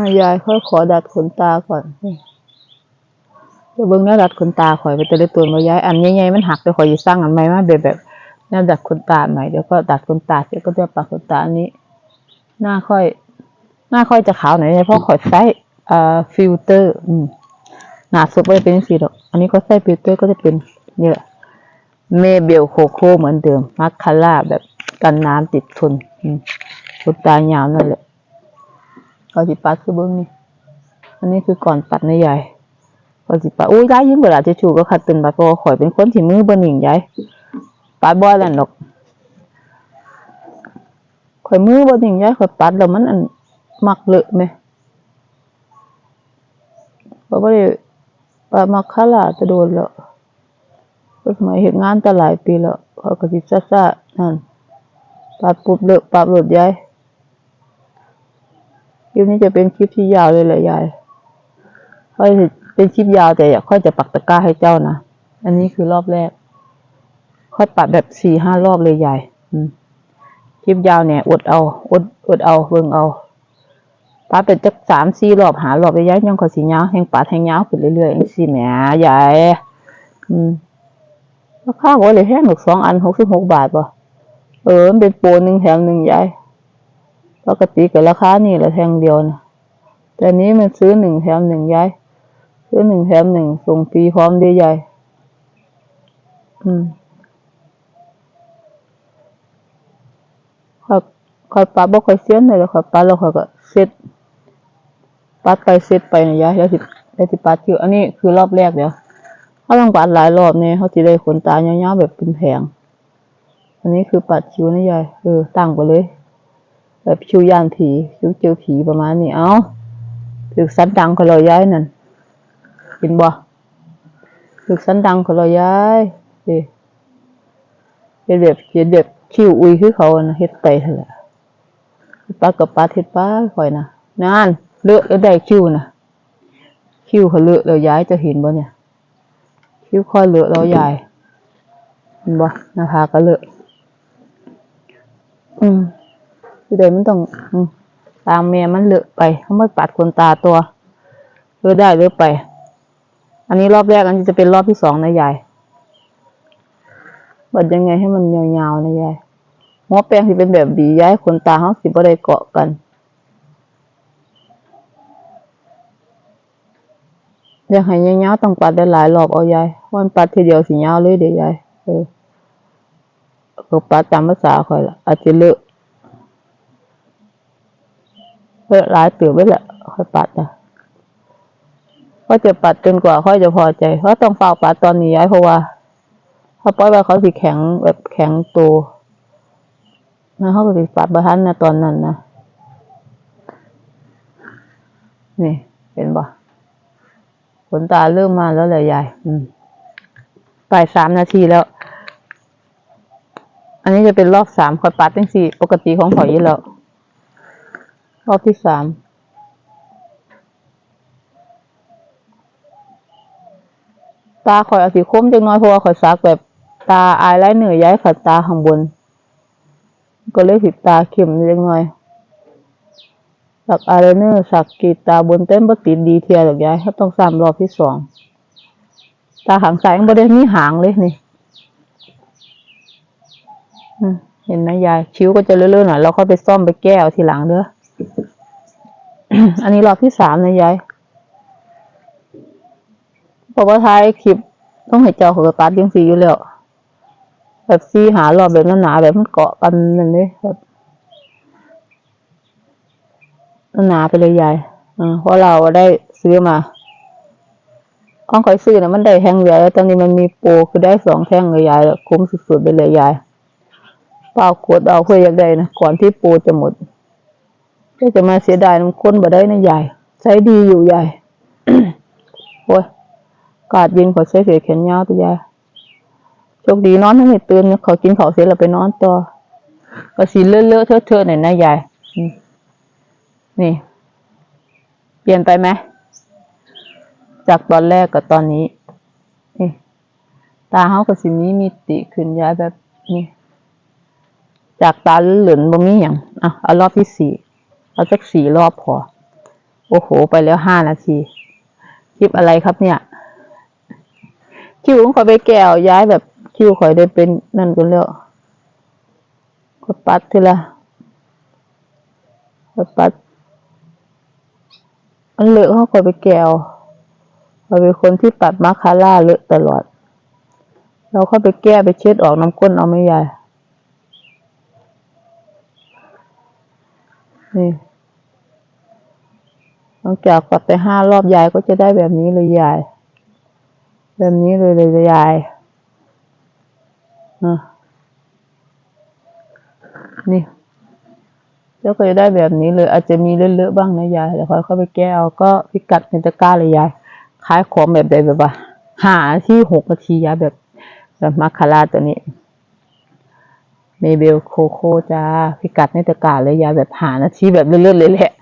ายายค่อยขอดัดขนตาก่อนเดี๋ยวเบิ่งน้าดัดขนตาข่อยไปแต่ละตัวมายายอันใหญ่ๆมันหักเดี๋ยวข่อยจะสร้างอันใหม่มาแบบแบบน้าดัดขนตาใหม่เดี๋ยวก็ดัดขนตาเสร็จก็จะปักขนตาอันนี้ หน้าค่อย หน้าค่อยจะขาวหน่อยนะเพราะข่อยใช้อ่าฟิลเตอร์ อืมหนาสุดไม่เป็นสีดอกอันนี้ก็ใช้ฟิลเตอร์ก็จะเป็นเนี่ยเมเบลโคโค่เหมือนเดิมมัคคาร่าแบบกันน้ำติดทนอืมขนตายาวนั่นแหละ ก็สิปัดคือเบิ้งนี่อันนี้คือก่อนปัดในะยายก็สิปัดอุ้ยยายยิ้มเวลาจะชูก็ขัดตึนปัดเพราะข่อยเป็นคนที่มือบ่หนิ่งยายปัดบ่อยแล้วดอกข่อยมือบ่หนิ่งยายข่อยปัดแล้วมันอันมักเลอะไหมเพราะว่าได้ปัดมัคคาร่าจะโดนแล้วก็สมัยเห็นงานแตหลายปีแล้วเขาก็สิซ่าซ่าๆนั่นปัดปุ๊บเลิกปัดหลุดยาย คลิปนี้จะเป็นคลิปที่ยาวเลยแหละยายค่อยจะเป็นคลิปยาวแต่อยากค่อยจะปักตะกร้าให้เจ้านะ อันนี้คือรอบแรก ค่อยปัดแบบสี่ห้ารอบเลยยายอืมคลิปยาวเนี่ยอดเอาอดอดเอาเบิ่งเอาปัดเป็นจักสามสี่รอบหารอบเลยยายยังขอสียาแห่งปัดแห่งยาขึ้นเรื่อยๆเองสี่แหมยายอืมราคาก็เลยแพงหนึ่งสองอันหกสิบหกบาทป่ะเออมันเป็นโปรหนึ่งแถมหนึ่งยาย ปกติกับราคานี่แหละแทงเดียวนะแต่นี้มันซื้อหนึ่งแถมหนึ่งยาย ซื้อหนึ่งแถมหนึ่งส่งฟรีพร้อมเดียายอืมคอยคอยปาบ่คอยเสียนเลยแล้วคอยปาแล้วคอยก็เซ็ตปัดไปเซ็ตไปนะยายแล้วสิแล้วสิปัดอยู่อันนี้คือรอบแรกเดี๋ยวเขาต้องปัดหลายรอบเนี่ยเขาจะได้ขนตายาวๆแบบเป็นแผง อันนี้คือปัดคิ้วนะยายเออตั้งไปเลย แบบคิ้วย่านผีคิวเจอผีประมาณนี้เอาถึกสันดังของเราย้ายนั่นเห็นบ่ถึกสันดังของเราย้ายเด้เฮ็ดแบบเฮ็ดแบบคิวอุ้ยคือเขาเฮ็ดไปเถอะปัดกับปัดเฮ็ดไปค่อยนะนั่นเลอะแล้วได้คิวนะคิวเขาเลอะแล้วย้ายจะเห็นบ่เนี่ย คิวค่อยเลอะเราใหญ่เห็นบ่หนะคะก็เลอะอืม เดี๋ยวมันต้องตามแม่มันเลอะไปเขาไม่ปัดขนตาตัวเลือได้เลือไป อันนี้รอบแรกอันนี้จะเป็นรอบที่สองนะยายบัดยังไงให้มันยาวๆนะยายหัวแปรงที่เป็นแบบบีย้ายขนตาเขาสิบ่ได้เกาะกันอยากให้ยาวๆต้องปัดได้หลายรอบเอายายเพราะมันปัดทีเดียวสิยาวเลยเดี๋ยวยายเออก็ปัดตามภาษาค่อยละอาจจะเลอะ เลอะหลายเตือไว้ละค่อยปัดนะก็จะปัดจนกว่าค่อยจะพอใจเพราะต้องเฝ้าปัดตอนนี้ยายเพราะว่าถ้าปล่อยว่าเขาสิแข็งแบบแข็งตัวนะเขาก็สิปัดบะทันนะตอนนั้นนะนี่เห็นบ่ขนตาเริ่มมาแล้วเลยยาย อืมบ่ายสามนาทีแล้ว อันนี้จะเป็นรอบสามคอยปัดตั้งสี่ปกติของข่อยยู่แล้ว รอบที่สามตาข่อยเอาสีคมจังน้อยเพราะว่าข่อยซักแบบตาอายไล่เหนือย้ายขัดตาข้างบน ก็เลยผิดตาเข็มเล็กน้อยสักอายไลเนอร์สักกีตาบนเต้นบ่ติดดีเทียหรอกยายเขาต้องซ้ำรอบที่สองตาขางซ้ายยังบ่ได้มีหางเลยนี่เห็นไหมยายคิ้วก็จะเลื่อนๆหน่อยแล้วค่อยไปซ่อมไปแก้เอาทีหลังเด้อ อันนี้รอบที่สามนะยายบอกว่าท้ายคลิปต้องให้เจ้าของตัดยังสีอยู่แล้ว แบบซีหารอบแบบหนาๆแบบมันเกาะกันนั่นเลยแบบหนาไปเลยยายเพราะเราได้ซื้อมาของคอยซื้อนะมันได้แท่งเดียวแล้วตอนนี้มันมีโปรคือได้สองแท่งเลยยายแล้วคุ้มสุดๆไปเลยยายเปล่ากดเอาเพื่ออยากได้นะก่อนที่โปรจะหมด ก็จะมาเสียดายน้ำข้นบ่ได้นะยายใช้ดีอยู่ยายโอ้ยกาดเย็นขอใช้เสียแขนยาวตัวยายโชคดีนอนทั้งไม่ตื่นขอกินข้าวเสร็จแล้วไปนอนต่อก็สีเลอะๆเทอะๆหน่อยนะยายนี่ เปลี่ยนไปไหมจากตอนแรกกับตอนนี้นี่ตาเขากับสินี้มีติขึ้นย้ายแบบนี้ จากตาเหลือนบ่มีอย่างอะเอารอบที่สี่ เอาสักสี่รอบพอ โอ้โห ไปแล้วห้านาที คลิปอะไรครับเนี่ย คิวของข่อยไปแก้วย้ายแบบคิวข่อยได้เป็นนั่นกันแล้วก็ปัดทีละก็ปัดอันเลอะเขาข่อยไปแก้วเราเป็นคนที่ปัดมาคาร่าเลอะตลอด เราเข้าไปแก้ไปเช็ดออกน้ำก้นเอาไม่ยาย นี่หลังจากปัดไปห้ารอบยายก็จะได้แบบนี้เลยยาย แบบนี้เลยเลยยายอะนี่แล้วก็จะได้แบบนี้เลย อาจจะมีเลอะๆบ้างนะยายแต่ค่อยเข้าไปแก้เอาก็พิกัดในตะกร้าเลยยายขายของแบบใดแบบว่าหาที่หกนาทียายแบบแบบมาคาราตัวนี้ เมเบลโคโค่จ้าพิกัดในตะกร้าเลยยาแบบหานาทีแบบเลื่อดๆเลยแหละ